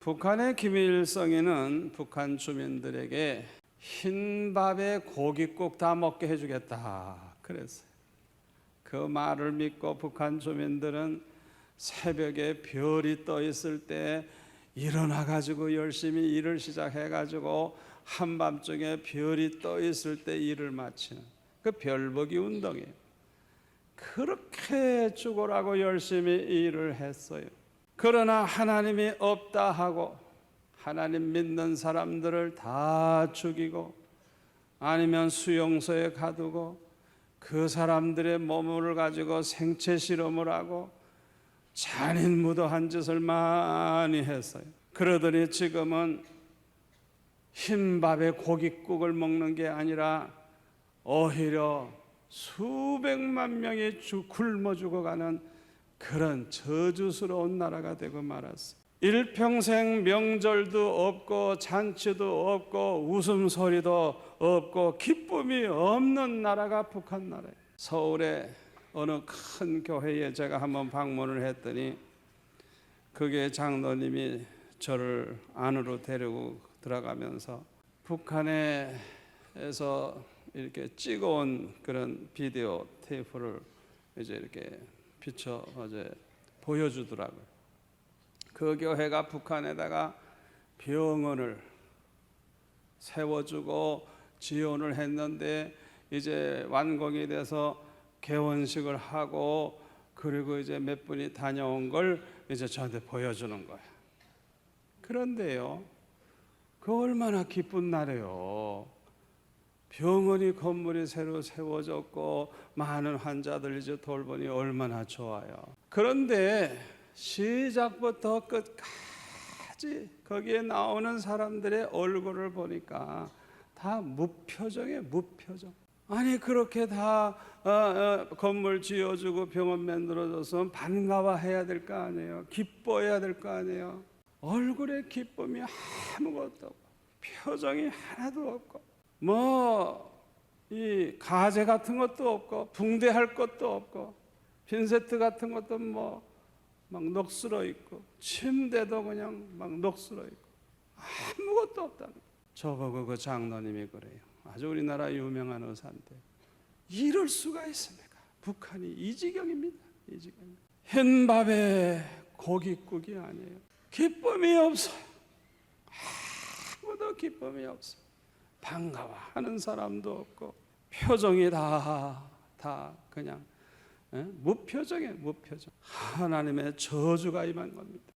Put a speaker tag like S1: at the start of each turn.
S1: 북한의 김일성이는 북한 주민들에게 흰 밥에 고깃국 다 먹게 해주겠다 그랬어요. 그 말을 믿고 북한 주민들은 새벽에 별이 떠 있을 때 일어나 가지고 열심히 일을 시작해 가지고 한밤중에 별이 떠 있을 때 일을 마치는 그 별보기 운동이에요. 그렇게 죽으라고 열심히 일을 했어요. 그러나 하나님이 없다 하고 하나님 믿는 사람들을 다 죽이고 아니면 수용소에 가두고 그 사람들의 몸을 가지고 생체 실험을 하고 잔인무도한 짓을 많이 했어요. 그러더니 지금은 흰밥에 고깃국을 먹는 게 아니라 오히려 수백만 명이 주, 굶어 죽어가는 그런 저주스러운 나라가 되고 말았어요. 일평생 명절도 없고 잔치도 없고 웃음소리도 없고 기쁨이 없는 나라가 북한 나라예요. 서울에 어느 큰 교회에 제가 한번 방문을 했더니 그게 장로님이 저를 안으로 데리고 들어가면서 북한에서 이렇게 찍어온 그런 비디오 테이프를 이제 이렇게 비춰 어제 보여주더라고요. 그 교회가 북한에다가 병원을 세워주고 지원을 했는데 이제 완공이 돼서 개원식을 하고 그리고 이제 몇 분이 다녀온 걸 이제 저한테 보여주는 거예요. 그런데요, 그 얼마나 기쁜 날이에요. 병원이 건물이 새로 세워졌고 많은 환자들 이제 돌보니 얼마나 좋아요. 그런데 시작부터 끝까지 거기에 나오는 사람들의 얼굴을 보니까 다 무표정이에요, 무표정. 아니 그렇게 다 어, 어, 건물 지어주고 병원 만들어줘서 반가워해야 될 거 아니에요. 기뻐해야 될 거 아니에요. 얼굴에 기쁨이 아무것도 없고 표정이 하나도 없고 뭐 이 가재 같은 것도 없고 붕대할 것도 없고 핀세트 같은 것도 뭐 막 녹슬어 있고 침대도 그냥 막 녹슬어 있고 아무것도 없다는 거예요. 저보고 그 장로님이 그래요. 아주 우리나라 유명한 의사인데 이럴 수가 있습니까? 북한이 이 지경입니다. 이 지경입니다. 흰밥에 고깃국이 아니에요. 기쁨이 없어요. 아무도 기쁨이 없어. 반가워하는 사람도 없고 표정이 다 다 그냥 예? 무표정이에요. 무표정. 하나님의 저주가 임한 겁니다.